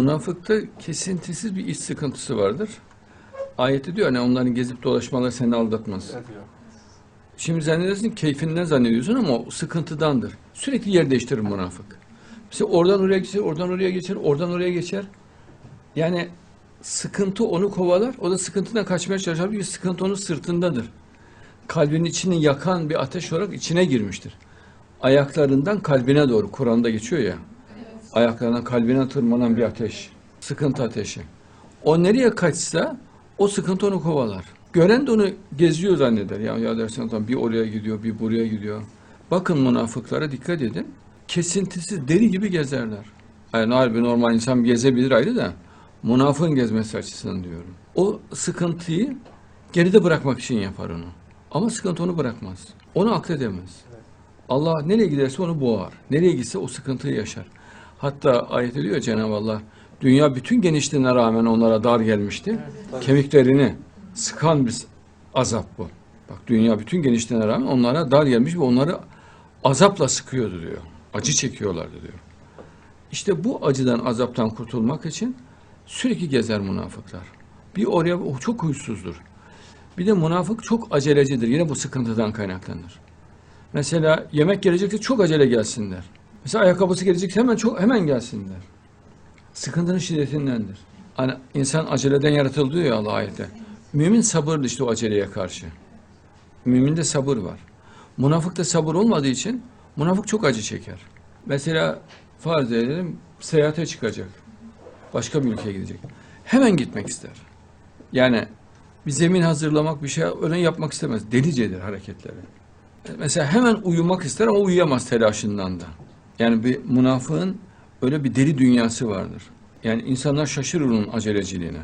Münafıkta kesintisiz bir iç sıkıntısı vardır. Ayette diyor hani onların gezip dolaşmaları seni aldatmaz. Evet. Şimdi zannedersin keyfinden zannediyorsun ama o sıkıntıdandır. Sürekli yer değiştirir münafık. Mesela oradan oraya geçer, oradan oraya geçer, oradan oraya geçer. Yani sıkıntı onu kovalar, o da sıkıntıdan kaçmaya çalışır. Halbuki sıkıntı onun sırtındadır. Kalbinin içini yakan bir ateş olarak içine girmiştir. Ayaklarından kalbine doğru, Kur'an'da geçiyor ya. Ayaklarından kalbine tırmanan bir ateş. Sıkıntı ateşi. O nereye kaçsa o sıkıntı onu kovalar. Gören de onu geziyor zanneder. Ya, ya dersen tamam bir oraya gidiyor, bir buraya gidiyor. Bakın münafıklara dikkat edin. Kesintisiz deri gibi gezerler. Yani harbi normal insan gezebilir ayrı da münafığın gezmesi açısından diyorum. O sıkıntıyı geride bırakmak için yapar onu. Ama sıkıntı onu bırakmaz. Onu akledemez. Allah nereye giderse onu boğar. Nereye gitse o sıkıntıyı yaşar. Hatta ayet diyor Cenab-ı Allah dünya bütün genişliğine rağmen onlara dar gelmişti. Kemiklerini sıkan bir azap bu. Bak dünya bütün genişliğine rağmen onlara dar gelmiş ve onları azapla sıkıyordu diyor. Acı çekiyorlardı diyor. İşte bu acıdan, azaptan kurtulmak için sürekli gezer münafıklar. Bir oraya o çok huysuzdur. Bir de münafık çok acelecidir. Yine bu sıkıntıdan kaynaklanır. Mesela yemek gelecekse çok acele gelsinler. Mesela ayakkabısı gelecekse hemen çok hemen gelsinler. Sıkıntının şiddetindendir. Hani insan aceleden yaratıldı ya Allah ayette. Mümin sabırlı işte o aceleye karşı. Müminde sabır var. Münafıkta sabır olmadığı için münafık çok acı çeker. Mesela farz edelim seyahate çıkacak. Başka bir ülkeye gidecek. Hemen gitmek ister. Yani bir zemin hazırlamak bir şey öyle yapmak istemez. Delicedir hareketleri. Mesela hemen uyumak ister ama uyuyamaz telaşından da. Yani bir münafığın öyle bir deli dünyası vardır. Yani insanlar şaşırır onun aceleciliğine.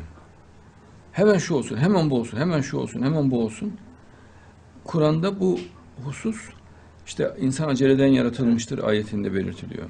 Hemen şu olsun, hemen bu olsun, hemen şu olsun, hemen bu olsun. Kur'an'da bu husus işte insan aceleden yaratılmıştır ayetinde belirtiliyor.